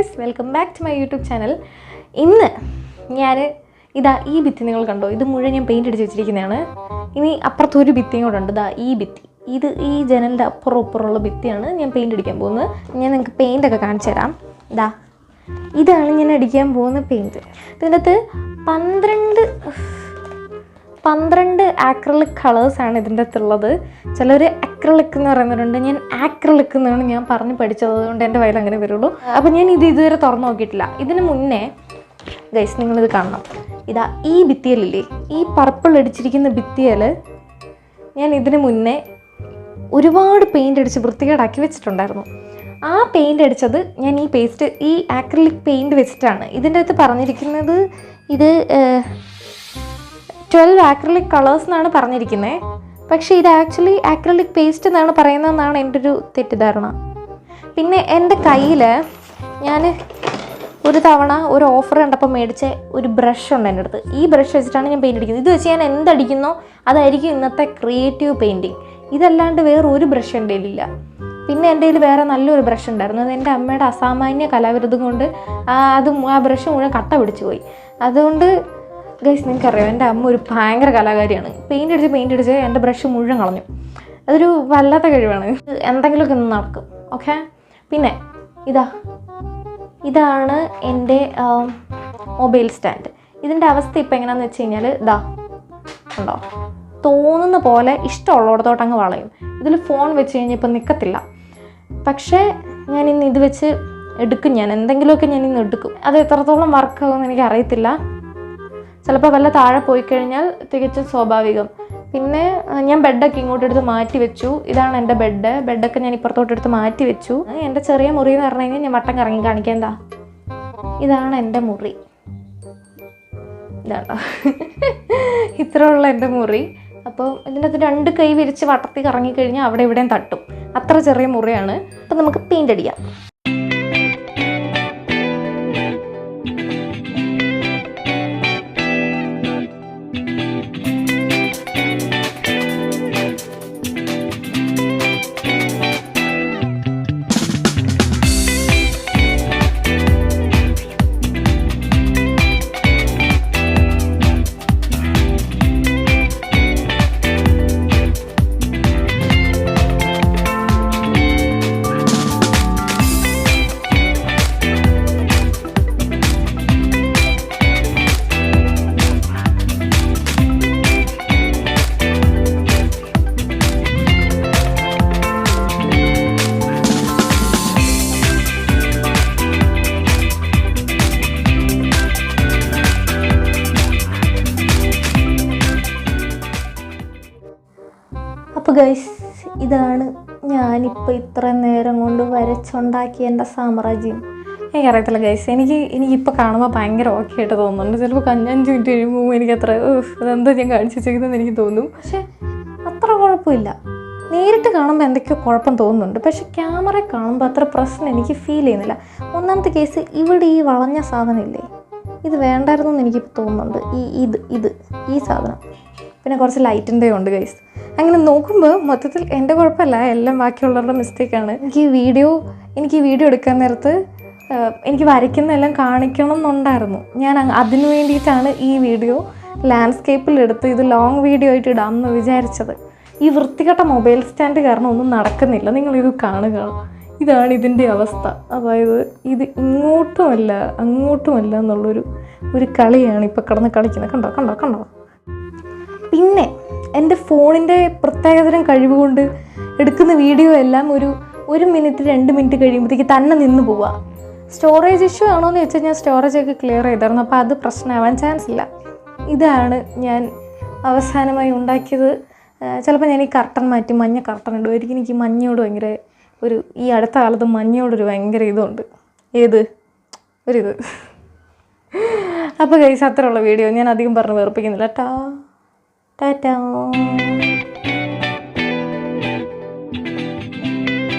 Guys welcome back to my YouTube channel ഇന്ന് ഞാൻ ഇതാ ഈ ഭിത്തി നിങ്ങൾ കണ്ടോ? ഇത് മുഴുവൻ ഞാൻ പെയിന്റ് അടിച്ച് വെച്ചിരിക്കുന്നതാണ്. ഇനി അപ്പുറത്തൊരു ഭിത്തിയും കൂടെ ഉണ്ട്. ഇതാ ഈ ഭിത്തി. ഇത് ഈ ജനലിന്റെ അപ്പുറം അപ്പുറമുള്ള ഭിത്തിയാണ് ഞാൻ പെയിന്റ് അടിക്കാൻ പോകുന്നത്. ഞാൻ നിങ്ങൾക്ക് പെയിന്റ് ഒക്കെ കാണിച്ചു തരാം. ഇതാ ഇതാണ് ഞാൻ അടിക്കാൻ പോകുന്ന പെയിന്റ് ഇതിന്റെ അകത്ത് പന്ത്രണ്ട് പന്ത്രണ്ട് ആക്രലിക് കളേഴ്സാണ് ഇതിന്റെ അകത്തുള്ളത് ചിലർ അക്രലിക് എന്ന് പറയുന്നവരുണ്ട്. ഞാൻ ആക്രലിക് എന്നാണ് ഞാൻ പറഞ്ഞ് പഠിച്ചത് അതുകൊണ്ട് എന്റെ വയൽ അങ്ങനെ വരുള്ളൂ. അപ്പോൾ ഞാൻ ഇത് ഇതുവരെ തുറന്നു നോക്കിയിട്ടില്ല. ഇതിന് മുന്നേ ഗൈസ് നിങ്ങളിത് കാണണം. ഇതാ ഈ ഭിത്തിയലില്ലേ? ഈ പർപ്പിൾ അടിച്ചിരിക്കുന്ന ഭിത്തിയൽ ഞാൻ ഇതിന് മുന്നേ ഒരുപാട് പെയിന്റ് അടിച്ച് വൃത്തികേടാക്കി വെച്ചിട്ടുണ്ടായിരുന്നു. ആ പെയിന്റ് അടിച്ചത് ഞാൻ ഈ പേസ്റ്റ് ഈ ആക്രിലിക് പെയിന്റ് വെച്ചിട്ടാണ്. ഇതിന്റെ അകത്ത് പറഞ്ഞിരിക്കുന്നത് ഇത് ട്വൽവ് ആക്രിലിക് കളേഴ്സ് എന്നാണ് പറഞ്ഞിരിക്കുന്നത് പക്ഷേ ഇത് ആക്ച്വലി അക്രലിക് പേസ്റ്റ് എന്നാണ് പറയുന്നതെന്നാണ് എന്റെ ഒരു തെറ്റിദ്ധാരണ. പിന്നെ എന്റെ കയ്യിൽ ഞാൻ ഒരു തവണ ഒരു ഓഫർ കണ്ടപ്പോൾ മേടിച്ച ഒരു ബ്രഷ് ഉണ്ട് എന്റെ അടുത്ത്. ഈ ബ്രഷ് വെച്ചിട്ടാണ് ഞാൻ പെയിന്റ് അടിക്കുന്നത്. ഇത് വെച്ച് ഞാൻ എന്തടിക്കുന്നോ? അതായിരിക്കും ഇന്നത്തെ ക്രിയേറ്റീവ് പെയിന്റിങ് ഇതല്ലാണ്ട് വേറെ ഒരു ബ്രഷ് എന്റെ കയ്യിലില്ല. പിന്നെ എന്റെ കയ്യിൽ വേറെ നല്ലൊരു ബ്രഷ് ഉണ്ടായിരുന്നു. അത് എന്റെ അമ്മയുടെ അസാമാന്യ കലാവിരുദ്ധം കൊണ്ട് അത് ആ ബ്രഷ് മുഴുവൻ കട്ട പിടിച്ചു പോയി അതുകൊണ്ട് ഗൈസ് നിങ്ങൾക്കറിയാം എന്റെ അമ്മ ഒരു ഭയങ്കര കലാകാരിയാണ്. പെയിന്റ് അടിച്ച് പെയിന്റ് അടിച്ച് എന്റെ ബ്രഷ് മുഴുവൻ കളഞ്ഞു. അതൊരു വല്ലാത്ത കഴിവാണ്. എന്തെങ്കിലുമൊക്കെ ഒന്ന് നടക്കും ഓക്കെ പിന്നെ ഇതാ. ഇതാണ് എന്റെ മൊബൈൽ സ്റ്റാൻഡ് ഇതിന്റെ അവസ്ഥ ഇപ്പം എങ്ങനെയാണെന്ന് വെച്ച് കഴിഞ്ഞാൽ ഇതാ. ഉണ്ടോ തോന്നുന്ന പോലെ ഇഷ്ടമുള്ളിടത്തോട്ട് അങ്ങ് വളയും. ഇതിൽ ഫോൺ വെച്ച് കഴിഞ്ഞാൽ ഇപ്പം നിൽക്കത്തില്ല പക്ഷേ ഞാൻ ഇന്ന് ഇത് വെച്ച് എടുക്കും ഞാൻ. എന്തെങ്കിലുമൊക്കെ ഞാൻ ഇന്ന് എടുക്കും. അത് എത്രത്തോളം വർക്കാകുമെന്ന് എനിക്ക് അറിയത്തില്ല ചിലപ്പോൾ വല്ല താഴെ പോയി കഴിഞ്ഞാൽ തികച്ചും സ്വാഭാവികം. പിന്നെ ഞാൻ ബെഡൊക്കെ ഇങ്ങോട്ട് എടുത്ത് മാറ്റി വെച്ചു. ഇതാണ് എന്റെ ബെഡ്. ബെഡൊക്കെ ഞാൻ ഇപ്പുറത്തോട്ട് എടുത്ത് മാറ്റി വെച്ചു. എന്റെ ചെറിയ മുറി എന്ന് പറഞ്ഞു കഴിഞ്ഞാൽ ഞാൻ വട്ടം കറങ്ങി കാണിക്കാം. എന്താ? ഇതാണ് എന്റെ മുറി. ഇതാണ്? ഇത്രയുള്ള എന്റെ മുറി. അപ്പോൾ ഇതിന്റെ അകത്ത് രണ്ട് കൈ വിരിച്ച് വട്ടത്തിൽ കറങ്ങി കഴിഞ്ഞാൽ അവിടെ ഇവിടെയും തട്ടും. അത്ര ചെറിയ മുറിയാണ്. അപ്പം നമുക്ക് പെയിന്റ് അടിക്കാം. ഗൈസ് ഇതാണ് ഞാനിപ്പോൾ ഇത്ര നേരം കൊണ്ട് വരച്ചുണ്ടാക്കിയ എന്റെ സാമ്രാജ്യം. എനിക്കറിയത്തില്ല ഗൈസ് എനിക്ക് എനിക്കിപ്പോൾ കാണുമ്പോൾ ഭയങ്കര ഓക്കെ ആയിട്ട് തോന്നുന്നുണ്ട്. ചിലപ്പോൾ കഞ്ഞഞ്ച് മിനിറ്റ് കഴിയുമ്പോൾ എനിക്ക് അത്ര അതെന്താ ഞാൻ കാണിച്ചു വെച്ചേക്കുന്നതെന്ന് എനിക്ക് തോന്നും. പക്ഷേ അത്ര കുഴപ്പമില്ല. നേരിട്ട് കാണുമ്പോൾ എന്തൊക്കെയോ കുഴപ്പം തോന്നുന്നുണ്ട്. പക്ഷെ ക്യാമറ കാണുമ്പോൾ അത്ര പ്രശ്നം എനിക്ക് ഫീൽ ചെയ്യുന്നില്ല. ഒന്നാമത്തെ കേസ് ഇവിടെ ഈ വളഞ്ഞ സാധനം ഇല്ലേ ഇത് വേണ്ടായിരുന്നു എന്ന് എനിക്കിപ്പോൾ തോന്നുന്നുണ്ട്. ഈ ഇത് ഇത് ഈ സാധനം. പിന്നെ കുറച്ച് ലൈറ്റിന്റെ ഉണ്ട് ഗൈസ് അങ്ങനെ നോക്കുമ്പോൾ മൊത്തത്തിൽ എന്റെ കുഴപ്പമല്ല എല്ലാം ബാക്കിയുള്ളവരുടെ മിസ്റ്റേക്കാണ് എനിക്ക് ഈ വീഡിയോ എനിക്ക് ഈ വീഡിയോ എടുക്കാൻ നേരത്ത് എനിക്ക് വരയ്ക്കുന്നതെല്ലാം കാണിക്കണം എന്നുണ്ടായിരുന്നു ഞാൻ അതിനു വേണ്ടിയിട്ടാണ് ഈ വീഡിയോ ലാൻഡ്സ്കേപ്പിൽ എടുത്ത് ഇത് ലോങ് വീഡിയോ ആയിട്ട് ഇടാമെന്ന് വിചാരിച്ചത്. ഈ വൃത്തികെട്ട മൊബൈൽ സ്റ്റാൻഡ് കാരണം ഒന്നും നടക്കുന്നില്ല നിങ്ങളിത് കാണുക. ഇതാണ് ഇതിന്റെ അവസ്ഥ. അതായത് ഇത് ഇങ്ങോട്ടുമല്ല അങ്ങോട്ടുമല്ല എന്നുള്ളൊരു ഒരു കളിയാണ് ഇപ്പോൾ കിടന്ന് കളിക്കുന്നത്. കണ്ടോ കണ്ടോ കണ്ടോ? പിന്നെ എന്റെ ഫോണിന്റെ പ്രത്യേകതരം കഴിവ് കൊണ്ട് എടുക്കുന്ന വീഡിയോ എല്ലാം ഒരു ഒരു മിനിറ്റ് രണ്ട് മിനിറ്റ് കഴിയുമ്പോഴത്തേക്ക് തന്നെ നിന്ന് പോവുക സ്റ്റോറേജ് ഇഷ്യൂ ആണോ എന്ന് വെച്ചാൽ ഞാൻ സ്റ്റോറേജൊക്കെ ക്ലിയർ ചെയ്തായിരുന്നു. അപ്പോൾ അത് പ്രശ്നമാവാൻ ചാൻസ് ഇല്ല. ഇതാണ് ഞാൻ അവസാനമായി ഉണ്ടാക്കിയത്. ചിലപ്പോൾ ഞാൻ ഈ കർട്ടൻ മാറ്റി മഞ്ഞ കർട്ടൻ ഇടുമായിരിക്കും എനിക്ക് മഞ്ഞയോട് ഭയങ്കര ഒരു ഈ അടുത്ത കാലത്ത് മഞ്ഞയോടൊരു ഭയങ്കര ഇതുണ്ട്. ഏത്? ഒരിത്. അപ്പോൾ കൈസ് അത്രയുള്ള വീഡിയോ. ഞാൻ അധികം പറഞ്ഞ് വേർപ്പിക്കുന്നില്ല ടാ ടാറ്റാ